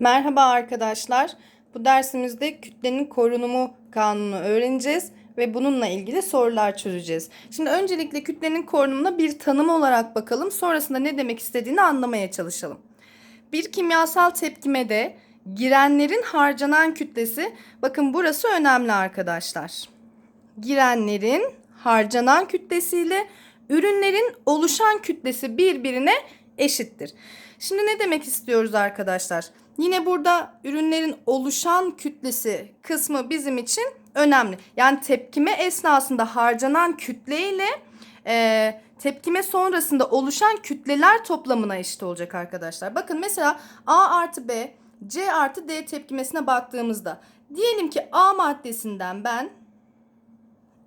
Merhaba arkadaşlar. Bu dersimizde kütlenin korunumu kanunu öğreneceğiz ve bununla ilgili sorular çözeceğiz. Şimdi öncelikle kütlenin korunumuna bir tanım olarak bakalım. Sonrasında ne demek istediğini anlamaya çalışalım. Bir kimyasal tepkimede girenlerin harcanan kütlesi, bakın burası önemli arkadaşlar. Girenlerin harcanan kütlesiyle ürünlerin oluşan kütlesi birbirine eşittir. Şimdi ne demek istiyoruz arkadaşlar? Yine burada ürünlerin oluşan kütlesi kısmı bizim için önemli. Yani tepkime esnasında harcanan kütle ile e, tepkime sonrasında oluşan kütleler toplamına eşit olacak arkadaşlar. Bakın mesela A artı B, C artı D tepkimesine baktığımızda diyelim ki A maddesinden ben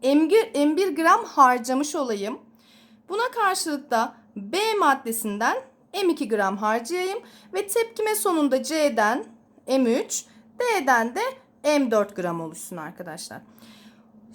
M1, M1 gram harcamış olayım. Buna karşılık da B maddesinden M2 gram harcayayım ve tepkime sonunda C'den M3, D'den de M4 gram oluşsun arkadaşlar.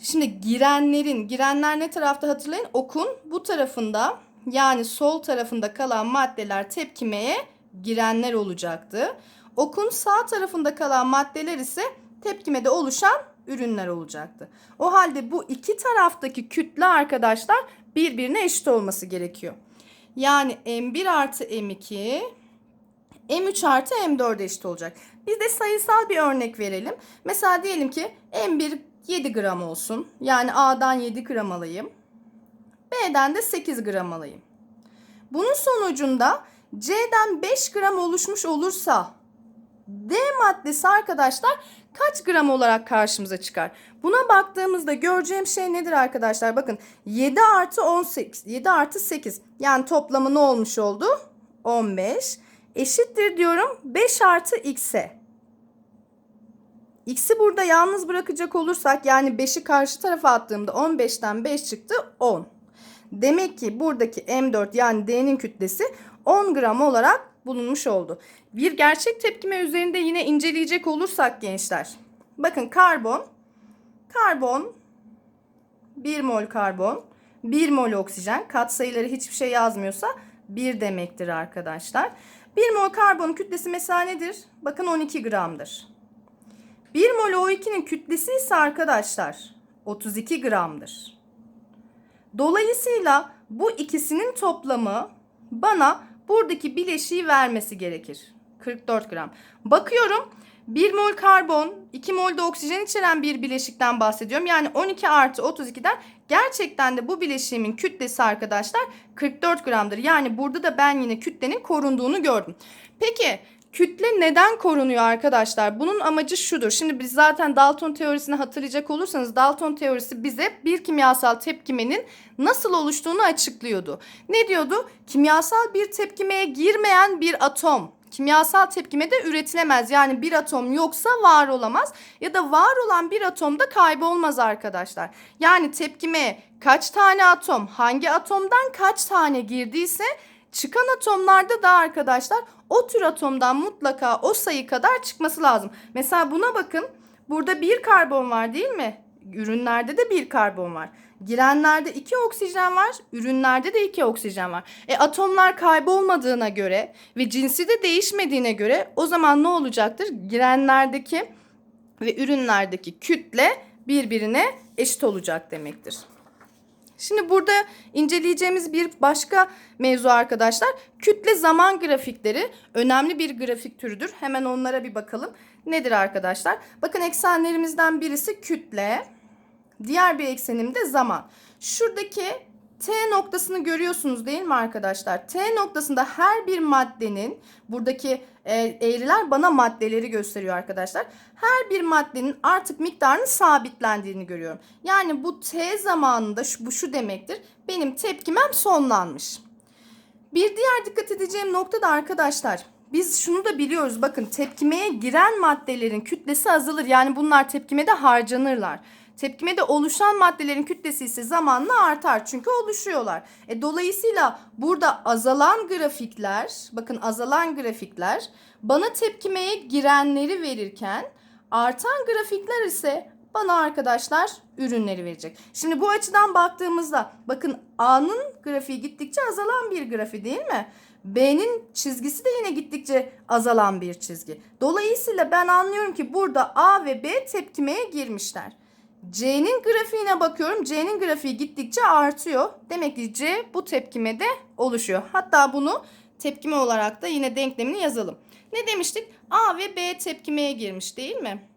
Şimdi girenlerin, girenler ne tarafta hatırlayın? Okun bu tarafında yani sol tarafında kalan maddeler tepkimeye girenler olacaktı. Okun sağ tarafında kalan maddeler ise tepkimede oluşan ürünler olacaktı. O halde bu iki taraftaki kütle arkadaşlar birbirine eşit olması gerekiyor. Yani M1 artı M2 M3 artı M4 eşit olacak. Biz de sayısal bir örnek verelim. Mesela diyelim ki M1 7 gram olsun. Yani A'dan 7 gram alayım. B'den de 8 gram alayım. Bunun sonucunda C'den 5 gram oluşmuş olursa D maddesi arkadaşlar kaç gram olarak karşımıza çıkar? Buna baktığımızda göreceğim şey nedir arkadaşlar? Bakın 7 artı 18, 7 artı 8 yani toplamı ne olmuş oldu? 15 eşittir diyorum 5 artı x'e. X'i burada yalnız bırakacak olursak yani 5'i karşı tarafa attığımda 15'ten 5 çıktı 10. Demek ki buradaki M4 yani D'nin kütlesi 10 gram olarak bulunmuş oldu. Bir gerçek tepkime üzerinde yine inceleyecek olursak gençler. Bakın karbon, karbon, 1 mol karbon, 1 mol oksijen. Katsayıları hiçbir şey yazmıyorsa 1 demektir arkadaşlar. 1 mol karbonun kütlesi mesela nedir? Bakın 12 gramdır. 1 mol O2'nin kütlesi ise arkadaşlar 32 gramdır. Dolayısıyla bu ikisinin toplamı bana buradaki bileşiği vermesi gerekir. 44 gram. Bakıyorum 1 mol karbon, 2 mol de oksijen içeren bir bileşikten bahsediyorum. Yani 12 artı 32'den gerçekten de bu bileşiğimin kütlesi arkadaşlar 44 gramdır. Yani burada da ben yine kütlenin korunduğunu gördüm. Peki kütle neden korunuyor arkadaşlar? Bunun amacı şudur. Şimdi biz zaten Dalton teorisini hatırlayacak olursanız Dalton teorisi bize bir kimyasal tepkimenin nasıl oluştuğunu açıklıyordu. Ne diyordu? Kimyasal bir tepkimeye girmeyen bir atom kimyasal tepkimede üretilemez. Yani bir atom yoksa var olamaz ya da var olan bir atom da kaybolmaz arkadaşlar. Yani tepkimeye kaç tane atom hangi atomdan kaç tane girdiyse çıkan atomlarda da arkadaşlar o tür atomdan mutlaka o sayı kadar çıkması lazım. Mesela buna bakın. Burada bir karbon var değil mi? Ürünlerde de bir karbon var. Girenlerde iki oksijen var, ürünlerde de iki oksijen var. E atomlar kaybolmadığına göre ve cinsi de değişmediğine göre o zaman ne olacaktır? Girenlerdeki ve ürünlerdeki kütle birbirine eşit olacak demektir. Şimdi burada inceleyeceğimiz bir başka mevzu arkadaşlar kütle zaman grafikleri önemli bir grafik türüdür. Hemen onlara bir bakalım. Nedir arkadaşlar? Bakın eksenlerimizden birisi kütle, diğer bir eksenim de zaman. Şuradaki T noktasını görüyorsunuz değil mi arkadaşlar? T noktasında her bir maddenin buradaki e, eğriler bana maddeleri gösteriyor arkadaşlar. Her bir maddenin artık miktarının sabitlendiğini görüyorum. Yani bu T zamanında şu, bu şu demektir. Benim tepkimem sonlanmış. Bir diğer dikkat edeceğim nokta da arkadaşlar. Biz şunu da biliyoruz. Bakın tepkimeye giren maddelerin kütlesi azalır. Yani bunlar tepkimede harcanırlar. Tepkimede oluşan maddelerin kütlesi ise zamanla artar çünkü oluşuyorlar. E, dolayısıyla burada azalan grafikler, bakın azalan grafikler bana tepkimeye girenleri verirken artan grafikler ise bana arkadaşlar ürünleri verecek. Şimdi bu açıdan baktığımızda bakın A'nın grafiği gittikçe azalan bir grafiği değil mi? B'nin çizgisi de yine gittikçe azalan bir çizgi. Dolayısıyla ben anlıyorum ki burada A ve B tepkimeye girmişler. C'nin grafiğine bakıyorum. C'nin grafiği gittikçe artıyor. Demek ki C bu tepkimede oluşuyor. Hatta bunu tepkime olarak da yine denklemini yazalım. Ne demiştik? A ve B tepkimeye girmiş değil mi?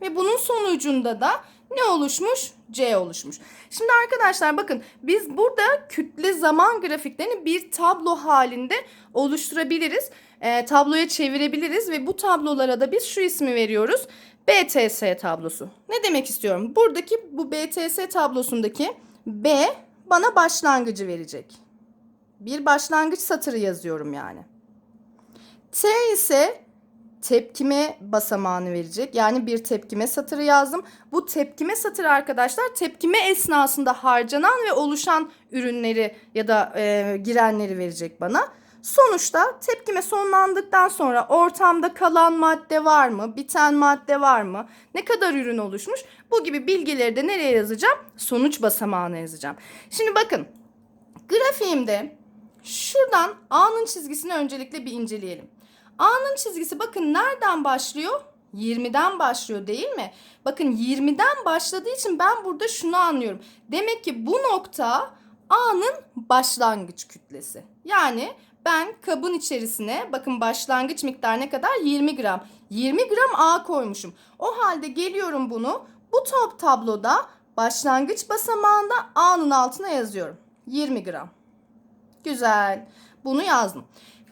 Ve bunun sonucunda da ne oluşmuş? C oluşmuş. Şimdi arkadaşlar bakın biz burada kütle zaman grafiklerini bir tablo halinde oluşturabiliriz. E, tabloya çevirebiliriz ve bu tablolara da biz şu ismi veriyoruz. BTS tablosu. Ne demek istiyorum? Buradaki bu BTS tablosundaki B bana başlangıcı verecek. Bir başlangıç satırı yazıyorum yani. T ise tepkime basamağını verecek. Yani bir tepkime satırı yazdım. Bu tepkime satırı arkadaşlar tepkime esnasında harcanan ve oluşan ürünleri ya da e, girenleri verecek bana. Sonuçta tepkime sonlandıktan sonra ortamda kalan madde var mı? Biten madde var mı? Ne kadar ürün oluşmuş? Bu gibi bilgileri de nereye yazacağım? Sonuç basamağına yazacağım. Şimdi bakın grafiğimde şuradan A'nın çizgisini öncelikle bir inceleyelim. A'nın çizgisi bakın nereden başlıyor? 20'den başlıyor değil mi? Bakın 20'den başladığı için ben burada şunu anlıyorum. Demek ki bu nokta A'nın başlangıç kütlesi. Yani ben kabın içerisine bakın başlangıç miktarı ne kadar? 20 gram. 20 gram A koymuşum. O halde geliyorum bunu bu top tabloda başlangıç basamağında A'nın altına yazıyorum. 20 gram. Güzel. Bunu yazdım.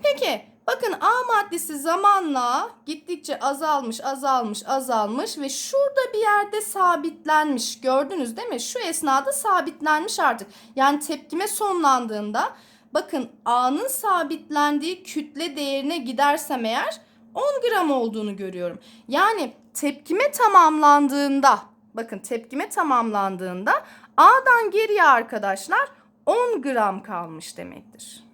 Peki bakın A maddesi zamanla gittikçe azalmış, azalmış, azalmış ve şurada bir yerde sabitlenmiş. Gördünüz değil mi? Şu esnada sabitlenmiş artık. Yani tepkime sonlandığında bakın A'nın sabitlendiği kütle değerine gidersem eğer 10 gram olduğunu görüyorum. Yani tepkime tamamlandığında bakın tepkime tamamlandığında A'dan geriye arkadaşlar 10 gram kalmış demektir.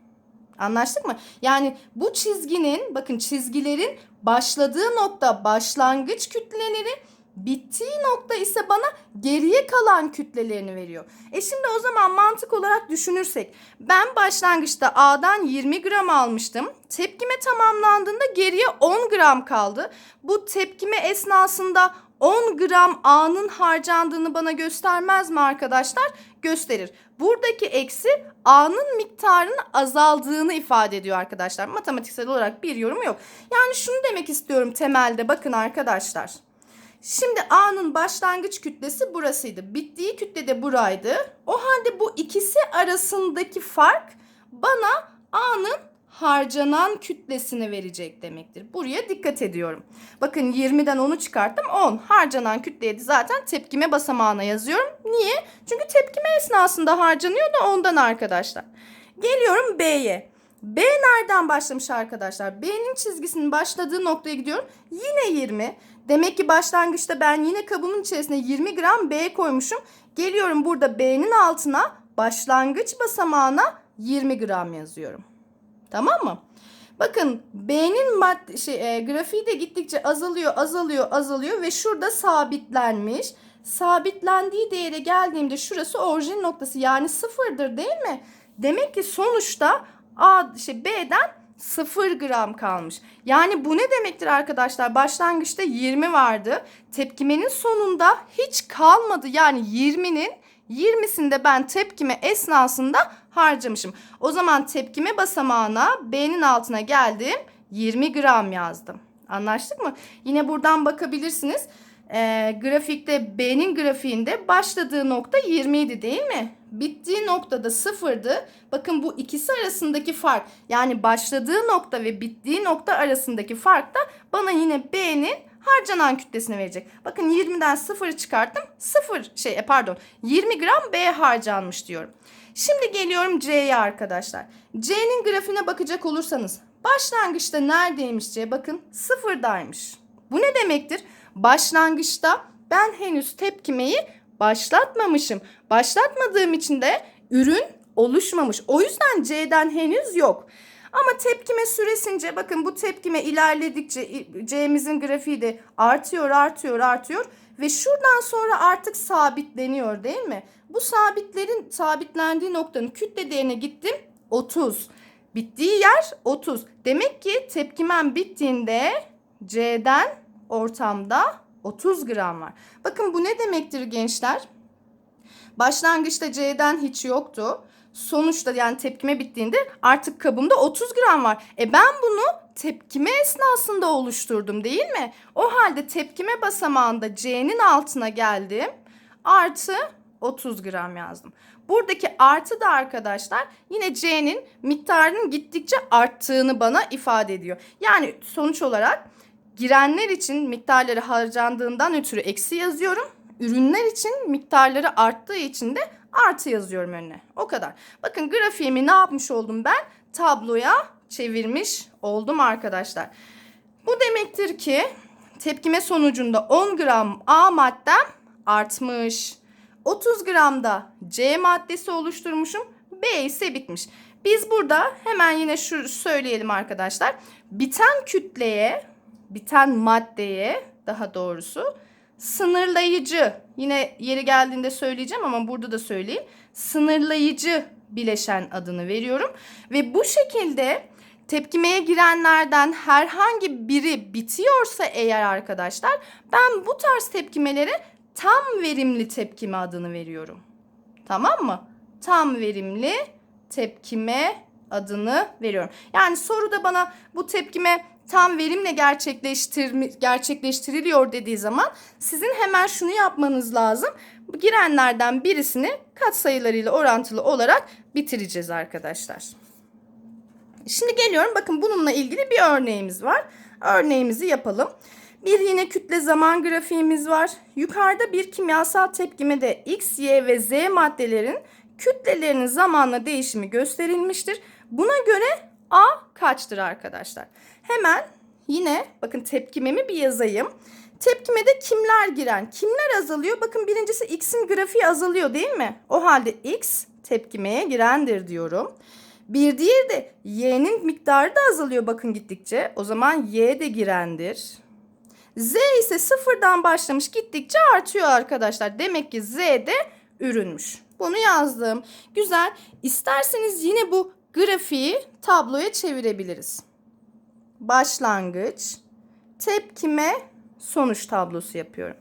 Anlaştık mı? Yani bu çizginin bakın çizgilerin başladığı nokta başlangıç kütleleri bittiği nokta ise bana geriye kalan kütlelerini veriyor. E şimdi o zaman mantık olarak düşünürsek ben başlangıçta A'dan 20 gram almıştım. Tepkime tamamlandığında geriye 10 gram kaldı. Bu tepkime esnasında 10 gram A'nın harcandığını bana göstermez mi arkadaşlar? Gösterir. Buradaki eksi A'nın miktarının azaldığını ifade ediyor arkadaşlar. Matematiksel olarak bir yorum yok. Yani şunu demek istiyorum temelde bakın arkadaşlar. Şimdi A'nın başlangıç kütlesi burasıydı. Bittiği kütle de buraydı. O halde bu ikisi arasındaki fark bana A'nın harcanan kütlesini verecek demektir. Buraya dikkat ediyorum. Bakın 20'den 10'u çıkarttım 10. Harcanan kütleye de zaten tepkime basamağına yazıyorum. Niye? Çünkü tepkime esnasında harcanıyor da ondan arkadaşlar. Geliyorum B'ye. B nereden başlamış arkadaşlar? B'nin çizgisinin başladığı noktaya gidiyorum. Yine 20. Demek ki başlangıçta ben yine kabımın içerisine 20 gram B koymuşum. Geliyorum burada B'nin altına başlangıç basamağına 20 gram yazıyorum. Tamam mı? Bakın B'nin madde şey e, grafiği de gittikçe azalıyor, azalıyor, azalıyor ve şurada sabitlenmiş. Sabitlendiği değere geldiğimde şurası orijin noktası yani sıfırdır değil mi? Demek ki sonuçta A şey B'den 0 gram kalmış. Yani bu ne demektir arkadaşlar? Başlangıçta 20 vardı. Tepkimenin sonunda hiç kalmadı. Yani 20'nin 20'sinde ben tepkime esnasında harcamışım. O zaman tepkime basamağına B'nin altına geldim. 20 gram yazdım. Anlaştık mı? Yine buradan bakabilirsiniz. Ee, grafikte B'nin grafiğinde başladığı nokta 20 idi değil mi? Bittiği noktada sıfırdı. Bakın bu ikisi arasındaki fark yani başladığı nokta ve bittiği nokta arasındaki fark da bana yine B'nin harcanan kütlesini verecek. Bakın 20'den 0'ı çıkarttım. 0 şey e, pardon 20 gram B harcanmış diyorum. Şimdi geliyorum C'ye arkadaşlar. C'nin grafiğine bakacak olursanız başlangıçta neredeymiş C? Bakın sıfırdaymış. Bu ne demektir? Başlangıçta ben henüz tepkimeyi başlatmamışım. Başlatmadığım için de ürün oluşmamış. O yüzden C'den henüz yok. Ama tepkime süresince bakın bu tepkime ilerledikçe C'mizin grafiği de artıyor, artıyor, artıyor Ve şuradan sonra artık sabitleniyor değil mi? Bu sabitlerin sabitlendiği noktanın kütle değerine gittim 30. Bittiği yer 30. Demek ki tepkimem bittiğinde C'den ortamda 30 gram var. Bakın bu ne demektir gençler? Başlangıçta C'den hiç yoktu. Sonuçta yani tepkime bittiğinde artık kabımda 30 gram var. E ben bunu tepkime esnasında oluşturdum değil mi? O halde tepkime basamağında C'nin altına geldim. Artı 30 gram yazdım. Buradaki artı da arkadaşlar yine C'nin miktarının gittikçe arttığını bana ifade ediyor. Yani sonuç olarak girenler için miktarları harcandığından ötürü eksi yazıyorum. Ürünler için miktarları arttığı için de artı yazıyorum önüne. O kadar. Bakın grafiğimi ne yapmış oldum ben? Tabloya çevirmiş oldum arkadaşlar. Bu demektir ki tepkime sonucunda 10 gram A maddem artmış. 30 gramda C maddesi oluşturmuşum. B ise bitmiş. Biz burada hemen yine şu söyleyelim arkadaşlar. Biten kütleye, biten maddeye daha doğrusu sınırlayıcı yine yeri geldiğinde söyleyeceğim ama burada da söyleyeyim. Sınırlayıcı bileşen adını veriyorum ve bu şekilde tepkimeye girenlerden herhangi biri bitiyorsa eğer arkadaşlar ben bu tarz tepkimelere tam verimli tepkime adını veriyorum. Tamam mı? Tam verimli tepkime adını veriyorum. Yani soruda bana bu tepkime tam verimle gerçekleştir gerçekleştiriliyor dediği zaman sizin hemen şunu yapmanız lazım. Girenlerden birisini katsayılarıyla orantılı olarak bitireceğiz arkadaşlar. Şimdi geliyorum bakın bununla ilgili bir örneğimiz var. Örneğimizi yapalım. Bir yine kütle zaman grafiğimiz var. Yukarıda bir kimyasal tepkimede X, Y ve Z maddelerin kütlelerinin zamanla değişimi gösterilmiştir. Buna göre A kaçtır arkadaşlar? Hemen yine bakın tepkimemi bir yazayım. Tepkimede kimler giren? Kimler azalıyor? Bakın birincisi X'in grafiği azalıyor değil mi? O halde X tepkimeye girendir diyorum. Bir diğeri de Y'nin miktarı da azalıyor bakın gittikçe. O zaman Y de girendir. Z ise sıfırdan başlamış gittikçe artıyor arkadaşlar. Demek ki Z de ürünmüş. Bunu yazdım. Güzel. İsterseniz yine bu grafiği tabloya çevirebiliriz. Başlangıç, tepkime, sonuç tablosu yapıyorum.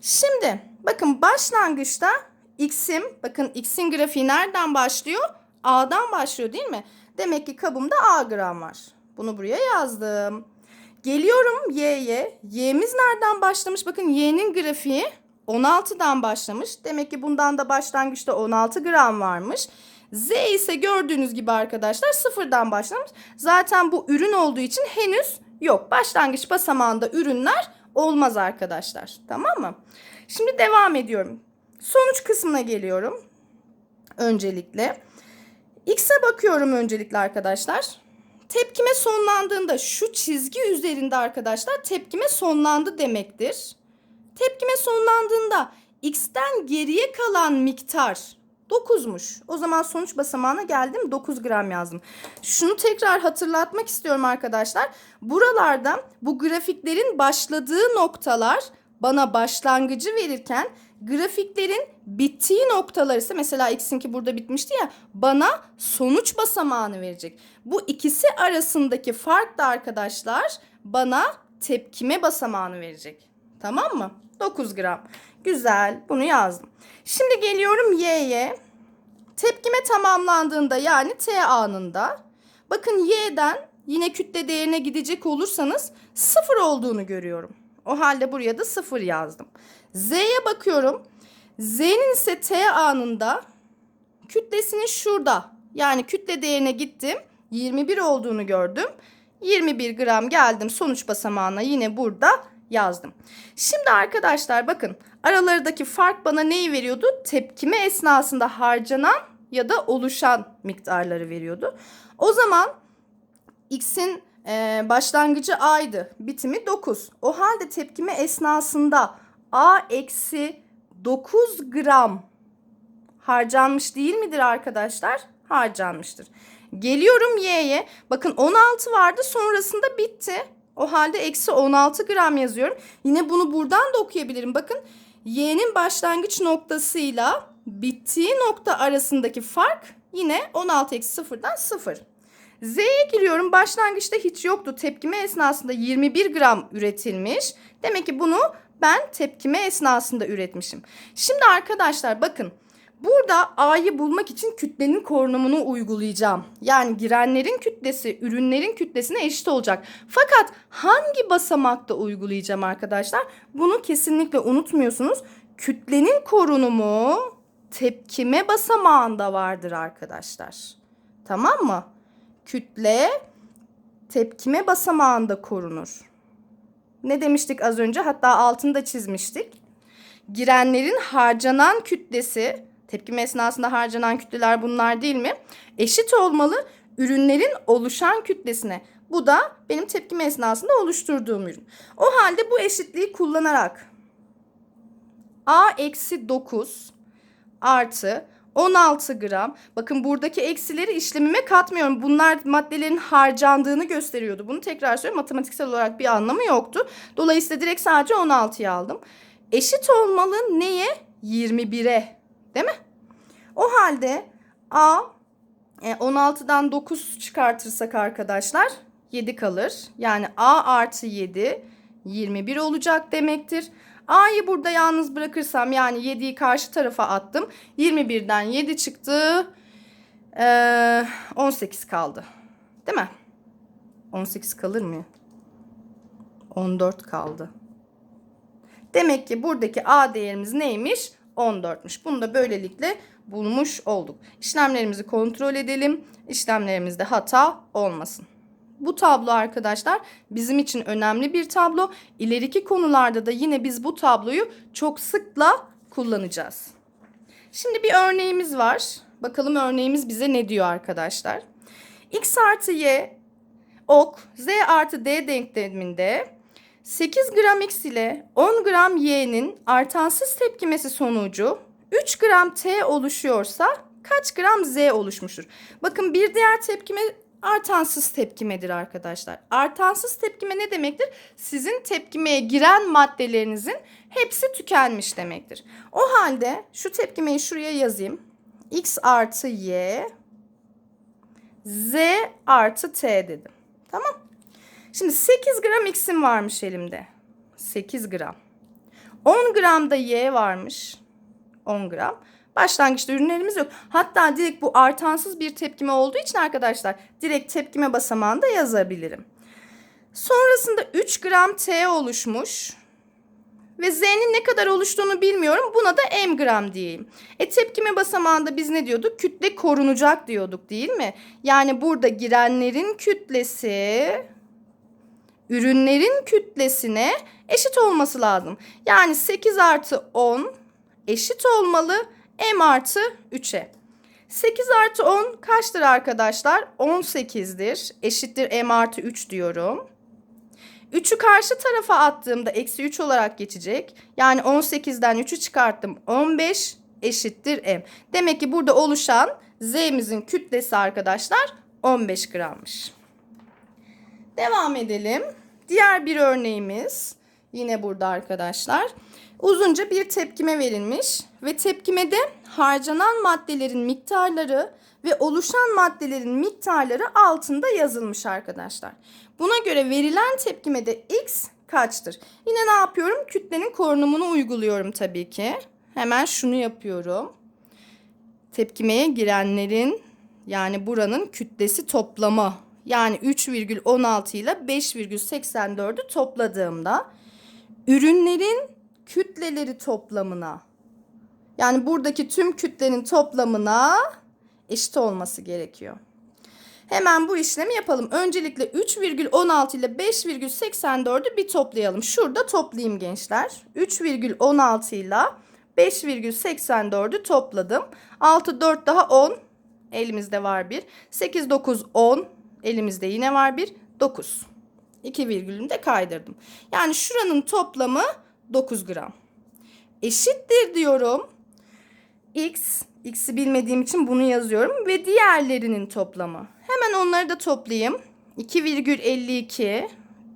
Şimdi bakın başlangıçta x'im, bakın x'in grafiği nereden başlıyor? A'dan başlıyor değil mi? Demek ki kabımda A gram var. Bunu buraya yazdım. Geliyorum Y'ye. Y'miz nereden başlamış? Bakın Y'nin grafiği 16'dan başlamış. Demek ki bundan da başlangıçta 16 gram varmış. Z ise gördüğünüz gibi arkadaşlar sıfırdan başlamış. Zaten bu ürün olduğu için henüz yok. Başlangıç basamağında ürünler olmaz arkadaşlar. Tamam mı? Şimdi devam ediyorum. Sonuç kısmına geliyorum. Öncelikle. X'e bakıyorum öncelikle arkadaşlar. Tepkime sonlandığında şu çizgi üzerinde arkadaşlar tepkime sonlandı demektir. Tepkime sonlandığında X'ten geriye kalan miktar 9'muş. O zaman sonuç basamağına geldim 9 gram yazdım. Şunu tekrar hatırlatmak istiyorum arkadaşlar. Buralarda bu grafiklerin başladığı noktalar bana başlangıcı verirken grafiklerin bittiği noktalar ise mesela x'inki burada bitmişti ya bana sonuç basamağını verecek. Bu ikisi arasındaki fark da arkadaşlar bana tepkime basamağını verecek. Tamam mı? 9 gram. Güzel. Bunu yazdım. Şimdi geliyorum y'ye. Tepkime tamamlandığında yani t anında bakın y'den yine kütle değerine gidecek olursanız sıfır olduğunu görüyorum. O halde buraya da sıfır yazdım. Z'ye bakıyorum. Z'nin ise T anında kütlesinin şurada. Yani kütle değerine gittim. 21 olduğunu gördüm. 21 gram geldim sonuç basamağına yine burada yazdım. Şimdi arkadaşlar bakın aralarındaki fark bana neyi veriyordu? Tepkime esnasında harcanan ya da oluşan miktarları veriyordu. O zaman x'in e, başlangıcı a'ydı. Bitimi 9. O halde tepkime esnasında a eksi 9 gram harcanmış değil midir arkadaşlar? Harcanmıştır. Geliyorum y'ye. Bakın 16 vardı sonrasında bitti. O halde eksi 16 gram yazıyorum. Yine bunu buradan da okuyabilirim. Bakın y'nin başlangıç noktasıyla bittiği nokta arasındaki fark yine 16 eksi 0'dan 0. Z'ye giriyorum. Başlangıçta hiç yoktu. Tepkime esnasında 21 gram üretilmiş. Demek ki bunu ben tepkime esnasında üretmişim. Şimdi arkadaşlar bakın. Burada A'yı bulmak için kütlenin korunumunu uygulayacağım. Yani girenlerin kütlesi ürünlerin kütlesine eşit olacak. Fakat hangi basamakta uygulayacağım arkadaşlar? Bunu kesinlikle unutmuyorsunuz. Kütlenin korunumu tepkime basamağında vardır arkadaşlar. Tamam mı? Kütle tepkime basamağında korunur. Ne demiştik az önce? Hatta altını da çizmiştik. Girenlerin harcanan kütlesi Tepkime esnasında harcanan kütleler bunlar değil mi? Eşit olmalı ürünlerin oluşan kütlesine. Bu da benim tepkime esnasında oluşturduğum ürün. O halde bu eşitliği kullanarak A eksi 9 artı 16 gram. Bakın buradaki eksileri işlemime katmıyorum. Bunlar maddelerin harcandığını gösteriyordu. Bunu tekrar söylüyorum. Matematiksel olarak bir anlamı yoktu. Dolayısıyla direkt sadece 16'yı aldım. Eşit olmalı neye? 21'e. Değil mi? O halde A e, 16'dan 9 çıkartırsak arkadaşlar 7 kalır. Yani A artı 7 21 olacak demektir. A'yı burada yalnız bırakırsam yani 7'yi karşı tarafa attım. 21'den 7 çıktı. Ee, 18 kaldı. Değil mi? 18 kalır mı? 14 kaldı. Demek ki buradaki A değerimiz neymiş? 14'müş. Bunu da böylelikle bulmuş olduk. İşlemlerimizi kontrol edelim. İşlemlerimizde hata olmasın. Bu tablo arkadaşlar bizim için önemli bir tablo. İleriki konularda da yine biz bu tabloyu çok sıkla kullanacağız. Şimdi bir örneğimiz var. Bakalım örneğimiz bize ne diyor arkadaşlar. X artı Y ok Z artı D denkleminde 8 gram X ile 10 gram Y'nin artansız tepkimesi sonucu 3 gram T oluşuyorsa kaç gram Z oluşmuştur? Bakın bir diğer tepkime artansız tepkimedir arkadaşlar. Artansız tepkime ne demektir? Sizin tepkimeye giren maddelerinizin hepsi tükenmiş demektir. O halde şu tepkimeyi şuraya yazayım. X artı Y Z artı T dedim. Tamam. Şimdi 8 gram X'im varmış elimde. 8 gram. 10 gram da Y varmış. 10 gram. Başlangıçta ürünlerimiz yok. Hatta direkt bu artansız bir tepkime olduğu için arkadaşlar direkt tepkime basamağında yazabilirim. Sonrasında 3 gram T oluşmuş. Ve Z'nin ne kadar oluştuğunu bilmiyorum. Buna da M gram diyeyim. E tepkime basamağında biz ne diyorduk? Kütle korunacak diyorduk değil mi? Yani burada girenlerin kütlesi ürünlerin kütlesine eşit olması lazım. Yani 8 artı 10 eşit olmalı m artı 3'e. 8 artı 10 kaçtır arkadaşlar? 18'dir. Eşittir m artı 3 diyorum. 3'ü karşı tarafa attığımda eksi 3 olarak geçecek. Yani 18'den 3'ü çıkarttım. 15 eşittir m. Demek ki burada oluşan z'mizin kütlesi arkadaşlar 15 grammış. Devam edelim. Diğer bir örneğimiz yine burada arkadaşlar. Uzunca bir tepkime verilmiş ve tepkimede harcanan maddelerin miktarları ve oluşan maddelerin miktarları altında yazılmış arkadaşlar. Buna göre verilen tepkimede x kaçtır? Yine ne yapıyorum? Kütlenin korunumunu uyguluyorum tabii ki. Hemen şunu yapıyorum. Tepkimeye girenlerin yani buranın kütlesi toplamı yani 3,16 ile 5,84'ü topladığımda ürünlerin kütleleri toplamına yani buradaki tüm kütlenin toplamına eşit olması gerekiyor. Hemen bu işlemi yapalım. Öncelikle 3,16 ile 5,84'ü bir toplayalım. Şurada toplayayım gençler. 3,16 ile 5,84'ü topladım. 6, 4 daha 10. Elimizde var bir. 8, 9, 10. Elimizde yine var bir 9. 2 virgülünü de kaydırdım. Yani şuranın toplamı 9 gram. Eşittir diyorum. X, x'i bilmediğim için bunu yazıyorum ve diğerlerinin toplamı. Hemen onları da toplayayım. 2,52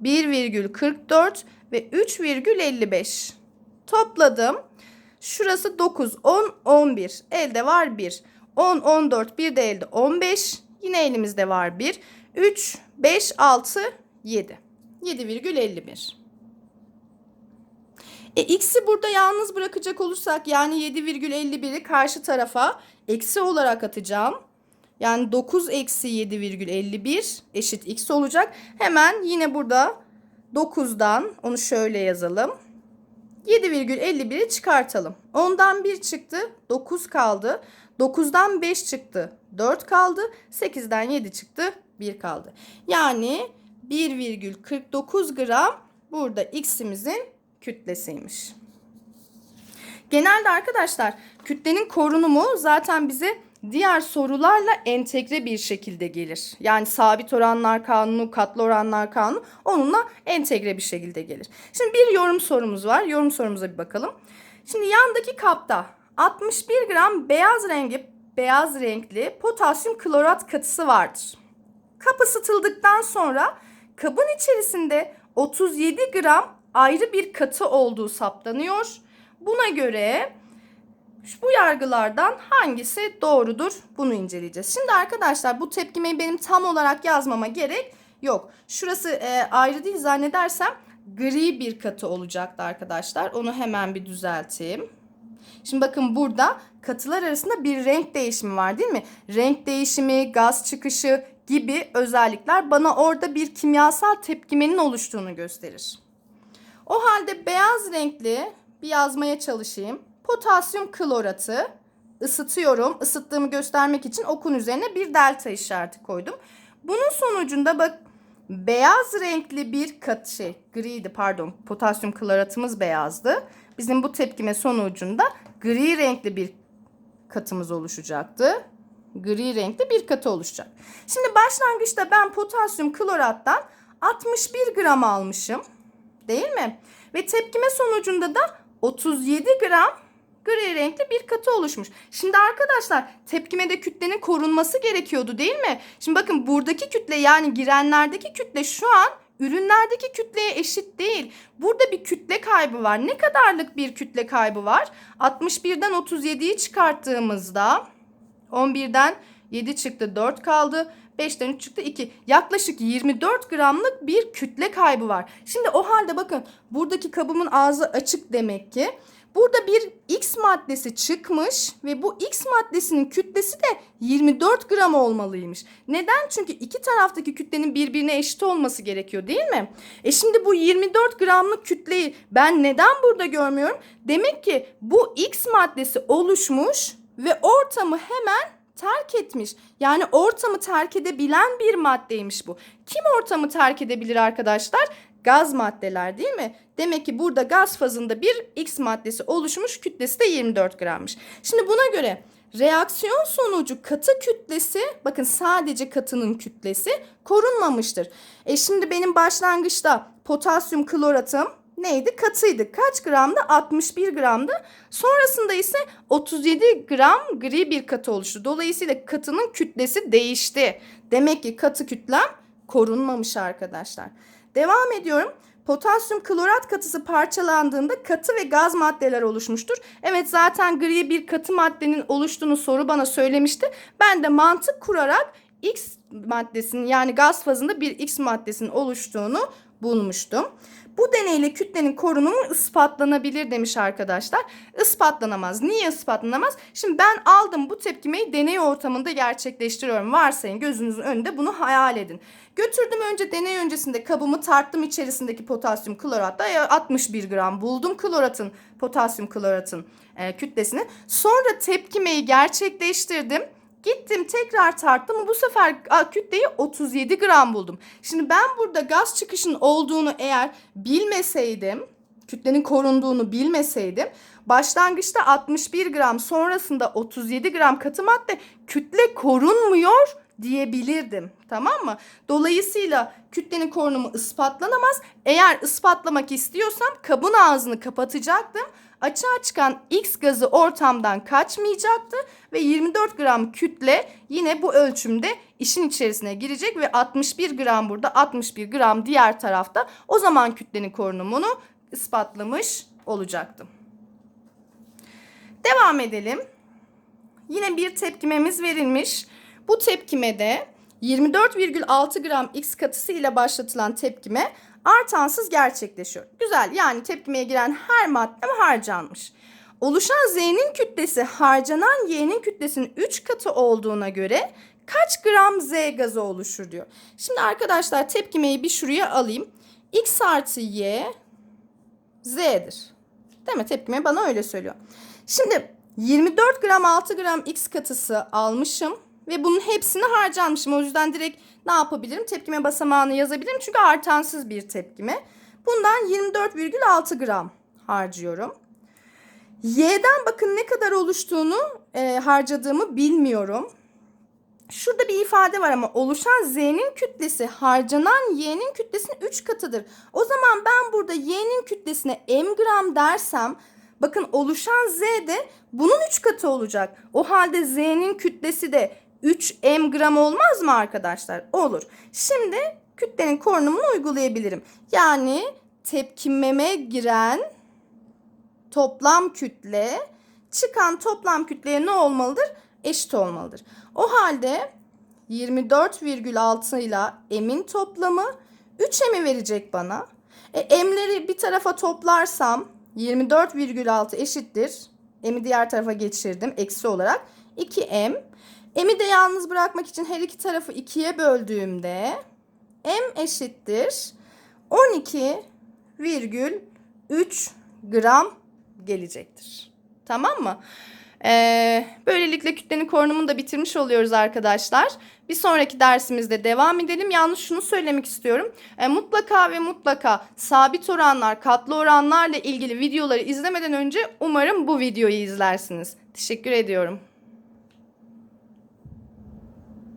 1,44 ve 3,55. Topladım. Şurası 9, 10, 11. Elde var 1. 10, 14, bir de elde 15. Yine elimizde var 1. 3, 5, 6, 7. 7,51. E, x'i burada yalnız bırakacak olursak yani 7,51'i karşı tarafa eksi olarak atacağım. Yani 9 eksi 7,51 eşit x olacak. Hemen yine burada 9'dan onu şöyle yazalım. 7,51'i çıkartalım. 10'dan 1 çıktı 9 kaldı. 9'dan 5 çıktı 4 kaldı. 8'den 7 çıktı 1 kaldı. Yani 1,49 gram burada x'imizin kütlesiymiş. Genelde arkadaşlar kütlenin korunumu zaten bize diğer sorularla entegre bir şekilde gelir. Yani sabit oranlar kanunu, katlı oranlar kanunu onunla entegre bir şekilde gelir. Şimdi bir yorum sorumuz var. Yorum sorumuza bir bakalım. Şimdi yandaki kapta 61 gram beyaz rengi beyaz renkli potasyum klorat katısı vardır. Kap ısıtıldıktan sonra kabın içerisinde 37 gram ayrı bir katı olduğu saptanıyor. Buna göre bu yargılardan hangisi doğrudur? Bunu inceleyeceğiz. Şimdi arkadaşlar bu tepkimeyi benim tam olarak yazmama gerek yok. Şurası e, ayrı değil zannedersem gri bir katı olacaktı arkadaşlar. Onu hemen bir düzelteyim. Şimdi bakın burada katılar arasında bir renk değişimi var değil mi? Renk değişimi, gaz çıkışı gibi özellikler bana orada bir kimyasal tepkimenin oluştuğunu gösterir. O halde beyaz renkli bir yazmaya çalışayım. Potasyum kloratı ısıtıyorum. Isıttığımı göstermek için okun üzerine bir delta işareti koydum. Bunun sonucunda bak beyaz renkli bir kat şey griydi pardon potasyum kloratımız beyazdı. Bizim bu tepkime sonucunda gri renkli bir katımız oluşacaktı. Gri renkli bir katı oluşacak. Şimdi başlangıçta ben potasyum klorattan 61 gram almışım. Değil mi? Ve tepkime sonucunda da 37 gram gri renkli bir katı oluşmuş. Şimdi arkadaşlar tepkimede kütlenin korunması gerekiyordu değil mi? Şimdi bakın buradaki kütle yani girenlerdeki kütle şu an ürünlerdeki kütleye eşit değil. Burada bir kütle kaybı var. Ne kadarlık bir kütle kaybı var? 61'den 37'yi çıkarttığımızda 11'den 7 çıktı 4 kaldı. 5'ten 3 çıktı 2. Yaklaşık 24 gramlık bir kütle kaybı var. Şimdi o halde bakın buradaki kabımın ağzı açık demek ki. Burada bir X maddesi çıkmış ve bu X maddesinin kütlesi de 24 gram olmalıymış. Neden? Çünkü iki taraftaki kütlenin birbirine eşit olması gerekiyor değil mi? E şimdi bu 24 gramlık kütleyi ben neden burada görmüyorum? Demek ki bu X maddesi oluşmuş ve ortamı hemen terk etmiş. Yani ortamı terk edebilen bir maddeymiş bu. Kim ortamı terk edebilir arkadaşlar? Gaz maddeler değil mi? Demek ki burada gaz fazında bir X maddesi oluşmuş kütlesi de 24 grammış. Şimdi buna göre reaksiyon sonucu katı kütlesi bakın sadece katının kütlesi korunmamıştır. E şimdi benim başlangıçta potasyum kloratım neydi? Katıydı. Kaç gramdı? 61 gramdı. Sonrasında ise 37 gram gri bir katı oluştu. Dolayısıyla katının kütlesi değişti. Demek ki katı kütlem korunmamış arkadaşlar. Devam ediyorum. Potasyum klorat katısı parçalandığında katı ve gaz maddeler oluşmuştur. Evet zaten gri bir katı maddenin oluştuğunu soru bana söylemişti. Ben de mantık kurarak X maddesinin yani gaz fazında bir X maddesinin oluştuğunu bulmuştum. Bu deneyle kütlenin korunumu ispatlanabilir demiş arkadaşlar. Ispatlanamaz. Niye ispatlanamaz? Şimdi ben aldım bu tepkimeyi deney ortamında gerçekleştiriyorum. Varsayın gözünüzün önünde bunu hayal edin. Götürdüm önce deney öncesinde kabımı tarttım içerisindeki potasyum kloratta 61 gram buldum kloratın potasyum kloratın e, kütlesini. Sonra tepkimeyi gerçekleştirdim. Gittim tekrar tarttım ama bu sefer kütleyi 37 gram buldum. Şimdi ben burada gaz çıkışının olduğunu eğer bilmeseydim, kütlenin korunduğunu bilmeseydim başlangıçta 61 gram sonrasında 37 gram katı madde kütle korunmuyor diyebilirdim. Tamam mı? Dolayısıyla kütlenin korunumu ispatlanamaz. Eğer ispatlamak istiyorsam kabın ağzını kapatacaktım açığa çıkan X gazı ortamdan kaçmayacaktı ve 24 gram kütle yine bu ölçümde işin içerisine girecek ve 61 gram burada 61 gram diğer tarafta o zaman kütlenin korunumunu ispatlamış olacaktım. Devam edelim. Yine bir tepkimemiz verilmiş. Bu tepkimede 24,6 gram X katısı ile başlatılan tepkime artansız gerçekleşiyor. Güzel yani tepkimeye giren her maddem harcanmış. Oluşan Z'nin kütlesi harcanan Y'nin kütlesinin 3 katı olduğuna göre kaç gram Z gazı oluşur diyor. Şimdi arkadaşlar tepkimeyi bir şuraya alayım. X artı Y Z'dir. Değil mi? Tepkime bana öyle söylüyor. Şimdi 24 gram 6 gram X katısı almışım ve bunun hepsini harcanmışım. O yüzden direkt ne yapabilirim? Tepkime basamağını yazabilirim çünkü artansız bir tepkime. Bundan 24,6 gram harcıyorum. Y'den bakın ne kadar oluştuğunu e, harcadığımı bilmiyorum. Şurada bir ifade var ama oluşan Z'nin kütlesi harcanan Y'nin kütlesinin 3 katıdır. O zaman ben burada Y'nin kütlesine m gram dersem bakın oluşan Z de bunun 3 katı olacak. O halde Z'nin kütlesi de 3 m gram olmaz mı arkadaşlar? Olur. Şimdi kütlenin korunumunu uygulayabilirim. Yani tepkimeme giren toplam kütle çıkan toplam kütleye ne olmalıdır? Eşit olmalıdır. O halde 24,6 ile m'in toplamı 3 m'i verecek bana. E, m'leri bir tarafa toplarsam 24,6 eşittir. M'i diğer tarafa geçirdim eksi olarak. 2m. M'i de yalnız bırakmak için her iki tarafı 2'ye böldüğümde m eşittir 12,3 gram gelecektir. Tamam mı? Ee, böylelikle kütlenin korunumunu da bitirmiş oluyoruz arkadaşlar. Bir sonraki dersimizde devam edelim. Yalnız şunu söylemek istiyorum. Ee, mutlaka ve mutlaka sabit oranlar, katlı oranlarla ilgili videoları izlemeden önce umarım bu videoyu izlersiniz. Teşekkür ediyorum.